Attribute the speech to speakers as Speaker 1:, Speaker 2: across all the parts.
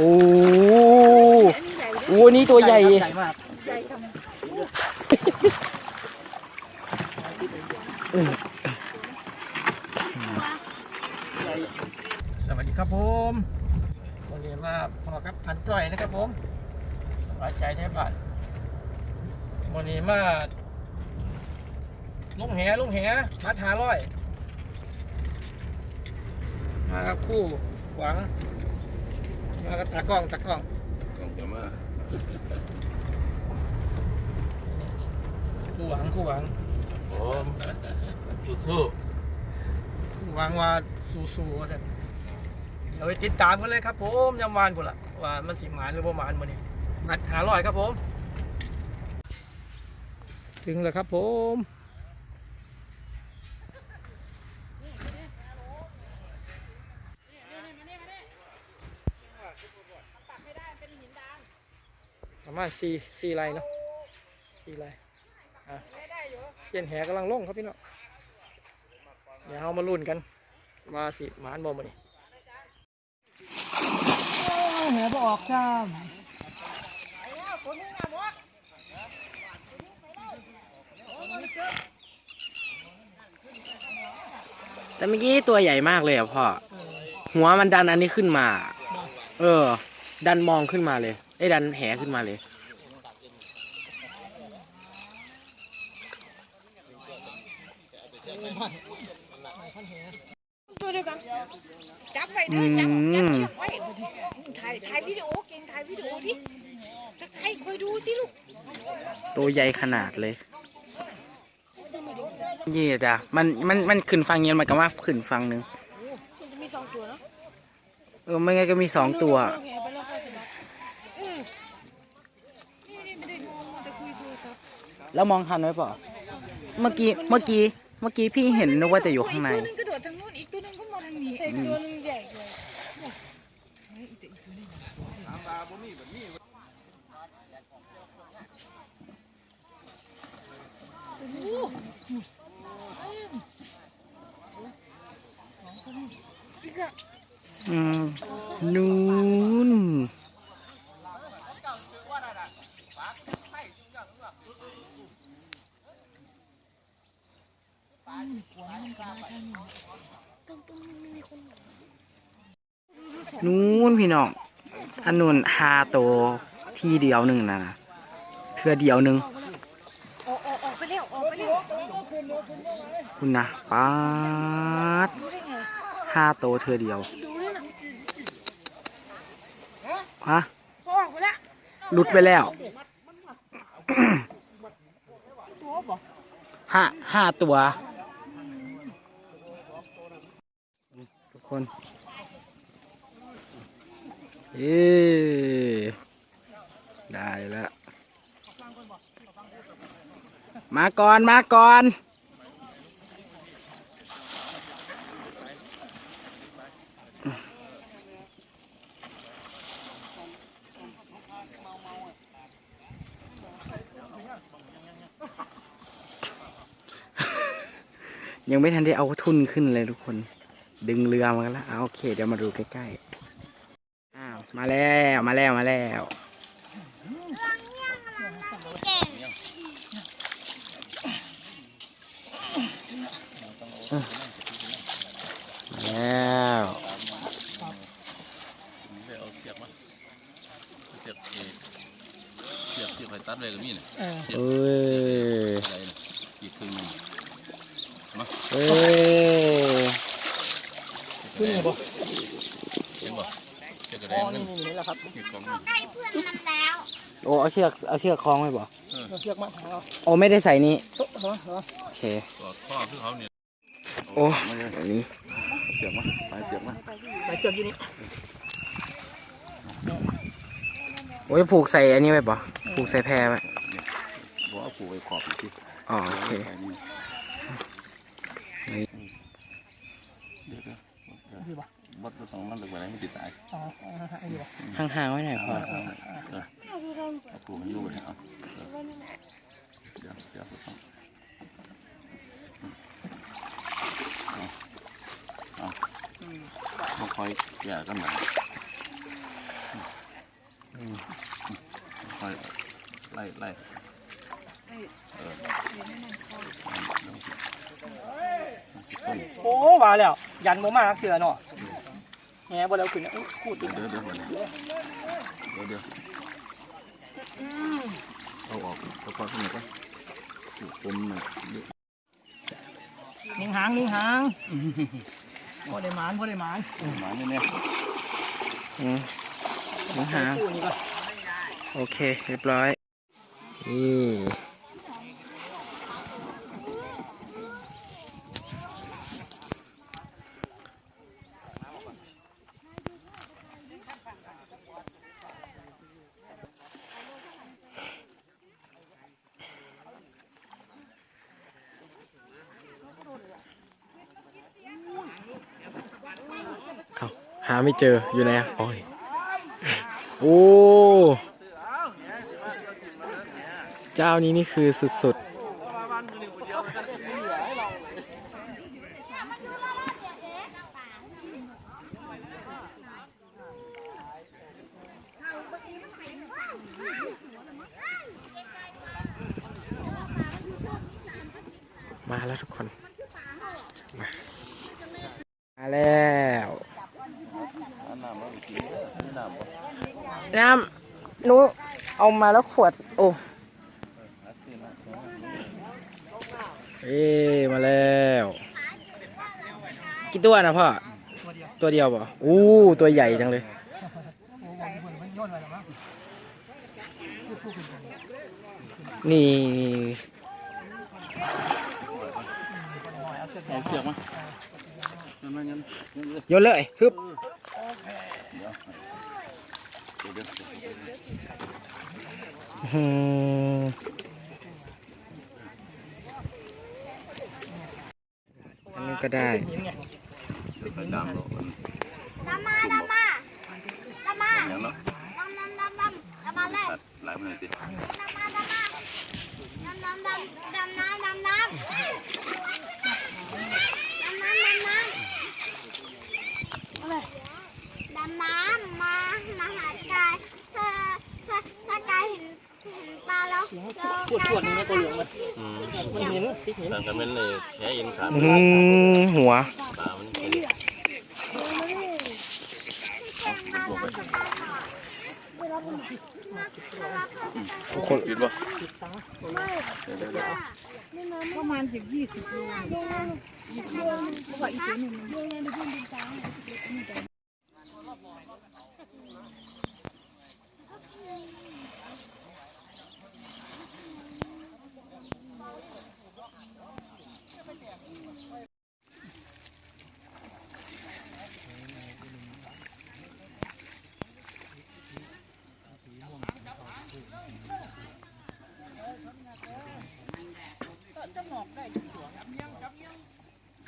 Speaker 1: โอ้
Speaker 2: อันนี้ใหญ่
Speaker 1: โหนี่ตัวใหญ่
Speaker 3: ใหญ่มาก
Speaker 2: ใหญ่ทำ
Speaker 3: สวัสดีครับผมวันนี้มาพอกับพันจ้อยนะครับผมสบายใจแทบบ้านวันนี้มาลุงแหลุงแหมัดหาร้อย มากับคู่หวัง มากับตากล้องตากล้อง
Speaker 4: ต้องจะมา
Speaker 3: คู่หวังคู่หวัง
Speaker 4: ผมสู้
Speaker 3: คู่หวังว่าสู้ๆว่าสันเดี๋ยวไปติดตามกันเลยครับผมยำวานพุ่นละว่ามันสิหมานหรือบ่หมานวันนี้มัดหาร้อยครับผม ถึงแล้วครับผม มาณสี่สี่ไรเนาะสี่ไรอะเสียนแหกำลังลงครับพี่น้องเดี๋ยวเรามาลุ้นกันว่าสิหมานบ่มาดิแหบออกจ้า
Speaker 1: แต่เมื่อกี้ตัวใหญ่มากเลยอะพ่อ หัวมันดันอันนี้ขึ้นมา เออ ดันมองขึ้นมาเลย ไอ้ดันแหขึ้นมาเลย
Speaker 2: ตัวเดียวกันจับไปเด้อจับจับเชือกไว้ถ่ายถ่ายวิดีโอเก่งถ่ายวิดีโอดิจะใครคอยดูสิลูก
Speaker 1: ตัวใหญ่ขนาดเลยนี่จ้ะมันมันมันขึ้นฟังเงี้ยมันก็ว่าขึ้นฟังหนึ่ง
Speaker 2: มันจะมีสองตัวเนาะ
Speaker 1: เออไม่งั้นก็มีสองตัว
Speaker 2: เาแหไปแล้วค่อยสะบัดเออนี่นี่ไม่ได้ดูมันจะคุยโทรศัพท์
Speaker 1: แล้วมองทันไหมเปล่าเมื่อกี้เมื่อกี้ เมื่อกี้พี่เห็นนึกว่าจะอยู่ข้างใน
Speaker 2: ตัวหนึงกระโดดทางนู้นอีกตัวหนึงก็มาทางนี้แต่อีกตัวหนึงใหญ่กว่าอ้
Speaker 1: อืมนู นู้นพี่น้องอันนู้นหาโตวที่เดียวหนึ่งนะเทือเดียวหนึ่งคุณนะป๊าดห้าโตเทือเดียวฮะหลุดไปแล้วห้าห้าตัว ทุกคน เอ๊ได้แล้วมาก่อนมาก่อนยังไม่ทันได้เอาทุนขึ้นเลยทุกคน ดึงเรือมากันแล้วเอาโอเค เดี๋ยวมาดูใกล้ๆอ้ มาแล้วมาแล้วมาแล้วมาแล้ว
Speaker 4: ไปเอาเสียบมาเสียบเอเสียบเสียบไปตัดเลยก็มีเนี่ย
Speaker 3: เออ
Speaker 1: เอ้ย
Speaker 4: อะไรเนี่ยอีกครึ่งหนึง
Speaker 1: เอ้ย
Speaker 3: ขึ้นไงบ่
Speaker 4: เห็นบ่ เสียบกระ
Speaker 3: อ๋
Speaker 4: เด็
Speaker 3: อนนี่นี่นี่แหละครับ
Speaker 4: อีกกองหนึง
Speaker 1: โอ้เอาเชือกเอาเชือกคล้องไว้บ่
Speaker 3: เราเชือกมาหาเรา
Speaker 1: โอ้ไม่ได้ใส่นี้
Speaker 3: โต๊ะเหรอเหรอ
Speaker 1: โอเค
Speaker 4: กอดข้อคือเขาเนี่ย
Speaker 1: โอ้อันนี้
Speaker 4: เสียบมาไปเสียบมา
Speaker 3: ใส่เชือกยี่นี้
Speaker 1: โอ้ยผูกใส่อันนี้ไว้บ่ผูกใส่แพรไว้
Speaker 4: บอกเอาผูกไว้ขอบอีกที
Speaker 1: อ๋อโอเค
Speaker 4: ไปนี่เดี๋ยวเดี๋ยว
Speaker 3: ดีป่ะ
Speaker 4: บดสองมันหรือไว้ไม่ติดสาย
Speaker 1: ห่างๆไว้หน่อยพอ
Speaker 4: เอาปูมันอยู่ไปเอาเดี๋ยวเดี๋ยวเอาเอาค่อยแก่กันหน่อยค่อยไล่ไล่
Speaker 3: โอ้ว่าแล้ว ยันโมมากเสือเนาะ แหบ่แล้วขึ้นนะอุ๊ยพูดดิ
Speaker 4: เดี๋ยวเดี๋ยวเดี๋ยวเดี๋ยวเดี๋ยวเอาออกเอาพอขึ้นมาก่อนผมเนี่ย
Speaker 3: นิ่งหางนิ่งหางบ่ได้หมานบ่ได้หมาน
Speaker 4: หมาเนี่ย
Speaker 1: อืมน้องหาง
Speaker 3: คู่นี้ก็
Speaker 1: โอเค เรียบร้อยนี่ หาไม่เจออยู่ไหนอะโอ้ยโอ้เจ้านี้นี่คือสุดๆ มาแล้วทุกคน มามาแล้ว
Speaker 4: น้ำแล้วกินนี่น้ำบ่
Speaker 1: น้ำหนู เอามาแล้วขวด โอ้เอ้มาแล้วกี่ตัวนะพ่อตัวเดียวป่ะอู้ตัวใหญ่จังเลยนี่
Speaker 4: เอาเชือกมางั้นมางั้นงั้นเลย
Speaker 1: โยนเลยฮึบ
Speaker 4: เดี๋ยวเดี๋ยว
Speaker 1: อืมอันนี้ก็ได้
Speaker 3: หินไง
Speaker 4: เดี๋ยวไปดามเรามัน
Speaker 5: ดำมาดำมาดำมา
Speaker 4: อย่างเนาะ
Speaker 5: ดำดำดำดำดำมาเลย
Speaker 4: ตัดหลายมันเลยสิ
Speaker 5: ดำมาดำมาดำดำดำดำน้ำดำน้ำดำน้ำดำน้ำดำน้ำมามาหากายถ้าถ้าถ้ากายเห็นเห็นปลาแล้ว
Speaker 3: ขวดขวดๆนึงในตัวเหลืองมัน
Speaker 4: อืม
Speaker 3: มันหินพริกหิน
Speaker 4: ต่างกันเป็นเลยแค่เอ็นขาด
Speaker 1: อืมหัว
Speaker 4: ตามันเป็น
Speaker 1: ทุกคน
Speaker 4: ปิดบ่
Speaker 2: ประมาณสิบยี่สิบโล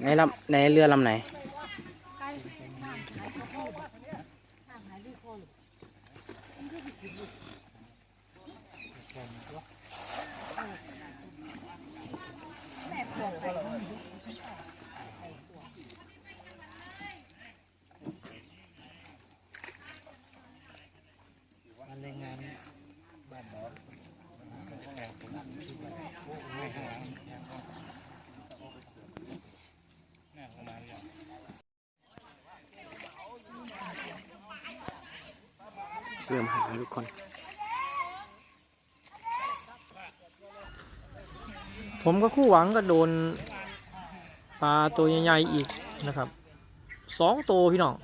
Speaker 1: ในลำในเรือลำไหน เริ่มหาทุกคน
Speaker 3: ผมก็คู่หวังก็โดนปลาตัวใหญ่ๆอีกนะครับสองตัวพี่น้อง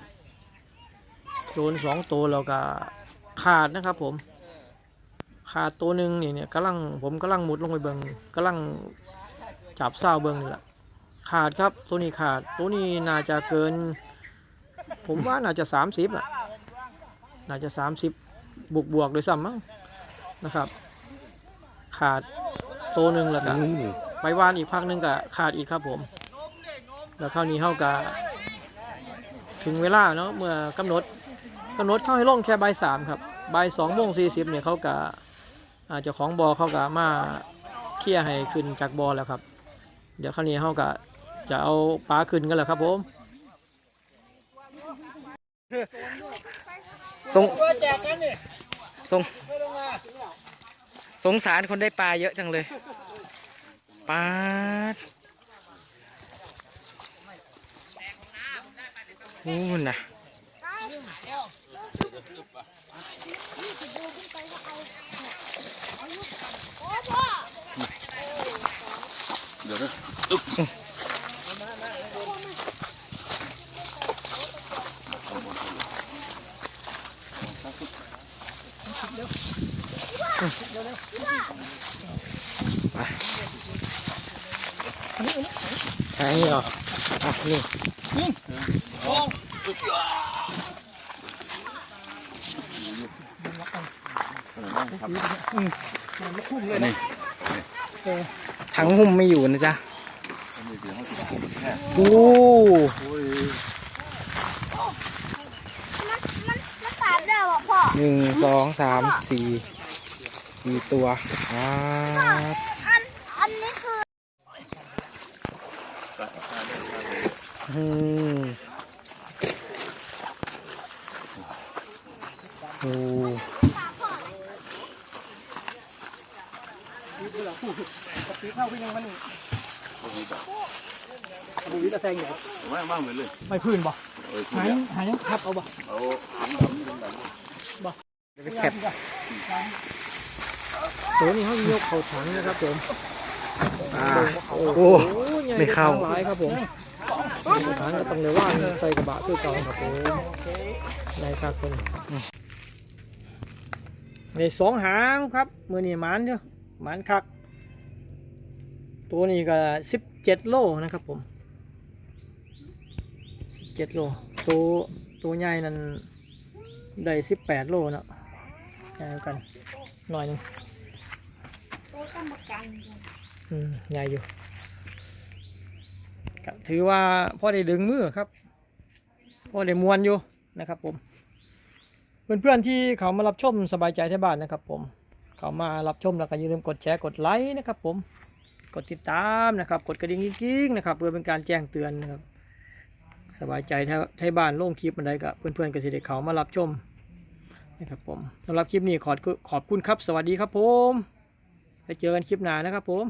Speaker 3: โดนสองตัวแล้วก็ขาดนะครับ ผม ขาดตัวหนึ่งเนี่ยเนี่ยกำลังผมกำลังมุดลงไปเบิงกำลังจับเศร้าเบิงนี่แหละขาดครับตัวนี้ขาดตัวนี้น่าจะเกิน ผมว่าน่าจะสามสิบอะ น่าจะสามสิบบวกบวกๆโดวยซ้ำมั้งนะครับ ขาดตัวหนึ่งแล้วก็ไปวานอีกพักหนึ่งก็ขาดอีกครับผม แล้วคราวนี้เขาก็ถึงเวลาเนาะเมื่อกำหนดกำหนดเข้าให้ลงแค่บ่ายสามครับบ่ายสองโมงสี่สิบเนี่ยเขาก็อาจจะของบอเขาก็มาเคลียร์ให้ขึ้นจากบอแล้วครับ เดี๋ยวคราวนี้เขาก็จะเอาปลาขึ้นกันแหละครับผม
Speaker 1: ส่งส่งสงสารคนได้ปลาเยอะจังเลยปลาดนู่นนะ
Speaker 4: เดี๋ยวนะอึ๊บ
Speaker 1: หานี่เหรออะนี่
Speaker 4: นี่
Speaker 1: ถังหุ้มไม่อยู่นะจ๊ะโอ้หนึ่งสองสามสี่สี่ตัวอ่า
Speaker 5: อันอันนี้คือ
Speaker 1: อืมโอ้
Speaker 3: บุวิตะแซงอยู่
Speaker 4: ไม่ว่างเหมือนเลย
Speaker 3: ไม่พื้นบ่หายหายยังทับเอาบ่
Speaker 4: เอา
Speaker 1: แคบ
Speaker 3: ตัวนี้เขายกเขาถังนะครับผม
Speaker 1: อ่า
Speaker 3: โอ้
Speaker 1: โอ้
Speaker 3: ใหญ่
Speaker 1: ไม่เข้า
Speaker 3: หลายครับผม เขาถังก็ต้องเลยว่างใส่กระบะตัวเก่าครับผมใหญ่ครับคนในสองหางครับมือนี่หมันเดียวหมันคัก ตัวนี้ก็สิบเจ็ดโลนะครับผมสิบเจ็ดโลตัวตัวใหญ่นั้นได้สิบแปดโลเนาะใหญ่กันหน่อยหนึง
Speaker 2: ตัวกรรมการ
Speaker 3: อืมใหญ่อยู่ก็ ถือว่าพ่อได้ดึงมือครับพ่อได้มวนอยู่นะครับผม เพื่อนๆที่เขามารับชมสบายใจที่บ้านนะครับ ผม เขามารับชมแล้วก็อย่าลืมกดแชร์กดไลค์นะครับ ผม กดติดตามนะครับ กดกระดิ่งกิ๊งๆนะครับเพื่อเป็นการแจ้งเตือนนะครับ สบายใจถ้ายบ้านลงคลิปอะไรก็เพื่อนๆก็สิเด็เขามารับชมนะครับผมสำหรับคลิปนี้ขอขอบคุณครับ สวัสดีครับผมไปเจอกันคลิปหน้านะครับผม